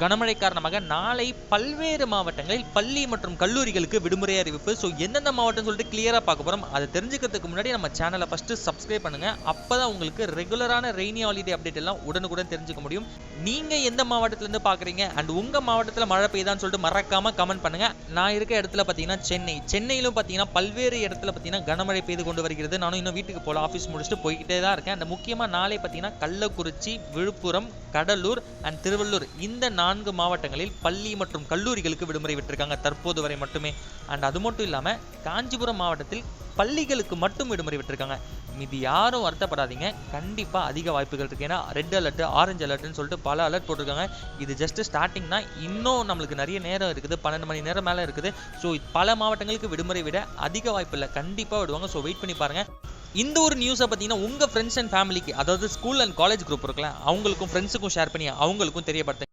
கனமழை காரணமாக நாளை பல்வேறு மாவட்டங்களில் பள்ளி மற்றும் கல்லூரிகளுக்கு விடுமுறை அறிவிப்பு. ஸோ எந்தெந்த மாவட்டம் சொல்லிட்டு கிளியராக பார்க்க போகிறோம் அதை தெரிஞ்சுக்கிறதுக்கு முன்னாடி நம்ம சேனலை ஃபஸ்ட்டு சப்ஸ்கிரைப் பண்ணுங்க. அப்பதான் உங்களுக்கு ரெகுலரான ரெய்னி ஹாலிடே அப்டேட் எல்லாம் உடனுக்குடன் தெரிஞ்சுக்க முடியும். நீங்கள் எந்த மாவட்டத்திலேருந்து பார்க்குறீங்க அண்ட் உங்கள் மாவட்டத்தில் மழை பெய்யுதான்னு சொல்லிட்டு மறக்காமல் கமெண்ட் பண்ணுங்கள் நான் இருக்க இடத்துல பார்த்தீங்கன்னா சென்னை. சென்னையிலும் பார்த்தீங்கன்னா பல்வேறு இடத்துல பார்த்தீங்கன்னா கனமழை பெய்து கொண்டு வருகிறது. நானும் இன்னும் வீட்டுக்கு போகல ஆஃபீஸ் முடிச்சுட்டு போய்கிட்டே தான் இருக்கேன். அந்த முக்கியமாக நாளை பார்த்தீங்கன்னா கள்ளக்குறிச்சி விழுப்புரம் கடலூர் அண்ட் திருவள்ளூர். இந்த நான்கு மாவட்டங்களில் பள்ளி மற்றும் கல்லூரிகளுக்கு விடுமுறை விட்டிருக்காங்க தற்போது வரை மட்டுமே. அண்ட் அது மட்டும் இல்லாமல் காஞ்சிபுரம் மாவட்டத்தில் பள்ளிகளுக்கு மட்டும் விடுமுறை விட்டுருக்காங்க. மீதி யாரும் வருத்தப்படாதீங்க. கண்டிப்பாக அதிக வாய்ப்புகள் இருக்குது ஏன்னா ரெட் அலர்ட் ஆரஞ்சு அலர்ட்னு சொல்லிட்டு பல அலர்ட் போட்டிருக்காங்க. இது ஜஸ்ட் ஸ்டார்டிங் தான் இன்னும் நம்மளுக்கு நிறைய நேரம் இருக்குது. பன்னெண்டு மணி நேரம் மேலே இருக்குது. ஸோ பல மாவட்டங்களுக்கு விடுமுறை விட அதிக வாய்ப்பு இல்லை. கண்டிப்பாக விடுவாங்க. ஸோ வெயிட் பண்ணி பாருங்க. இந்த ஒரு நியூஸை பார்த்தீங்கன்னா உங்கள் ஃப்ரெண்ட்ஸ் அண்ட் ஃபேமிலிக்கு அதாவது ஸ்கூல் அண்ட் காலேஜ் குரூப் இருக்குல்ல அவங்களுக்கும் ஃப்ரெண்ட்ஸுக்கும் ஷேர் பண்ணி அவங்களுக்கும் தெரியப்படுத்துங்க.